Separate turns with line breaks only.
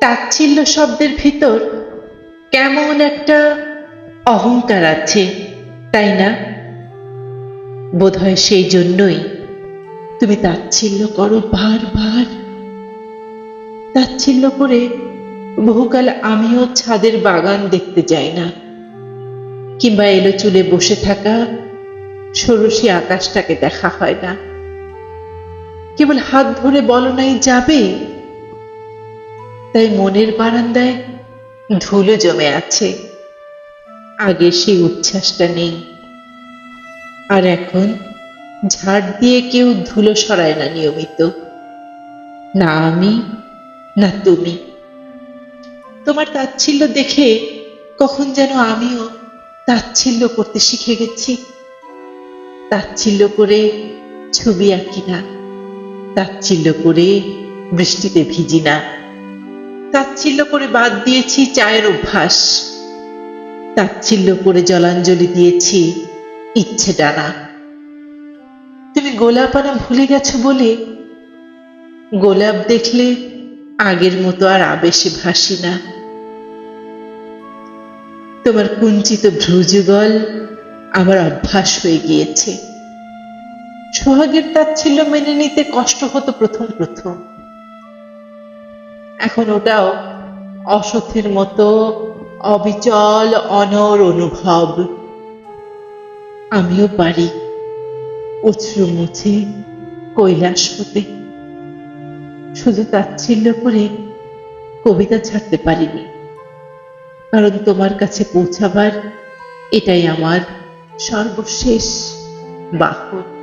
তাচ্ছিল্য শব্দের ভিতর কেমন একটা অহংকার আছে, তাই না? বোধহয় সেই জন্যই তুমি তাচ্ছিল্য করো বারবার। তাচ্ছিল্য করে বহুকাল আমিও ছাদের বাগান দেখতে যাই না। কিংবা এলো চুলে বসে থাকা ষোড়শী আকাশটাকে দেখা হয় না। কেবল হাত ধরে বলো নাই, যাবে? তাই মনের বারান্দায় ধুলো জমে আছে। আগে সেই উচ্ছ্বাসটা নেই। আর এখন ঝাড় দিয়ে কেউ ধুলো সরায় না নিয়মিত। না আমি, না তুমি। তোমার তাচ্ছিল্য দেখে কখন যেন আমিও তাচ্ছিল্য করতে শিখে গেছি। তাচ্ছিল্য করে ছবি আঁকি না, তাচ্ছিল্য করে বৃষ্টিতে ভিজি না। তাচ্ছিল্য করে বাদ দিয়েছি চায়ের অভ্যাস। তাচ্ছিল্য করে জলাঞ্জলি দিয়েছি ইচ্ছে ডানা তুমি গোলাপ আনা ভুলে গেছো বলে? গোলাপ দেখলে আগের মতো আর আবেশে ভাসি না। তোমার কুঞ্চিত ভ্রুযুগল আমার অভ্যাস হয়ে গিয়েছে। সোহাগের তাচ্ছিল্য মেনে নিতে কষ্ট হতো প্রথম প্রথম। এখন ওটাও অসথের মতো অবিচল, অনর অনুভব। আমিও পারি অশ্রু মুছে কৈলাস হতে শুধু তাচ্ছিল্য করে কবিতা ছাড়তে পারিনি। কারণ তোমার কাছে পৌঁছাবার এটাই আমার সর্বশেষ বাহক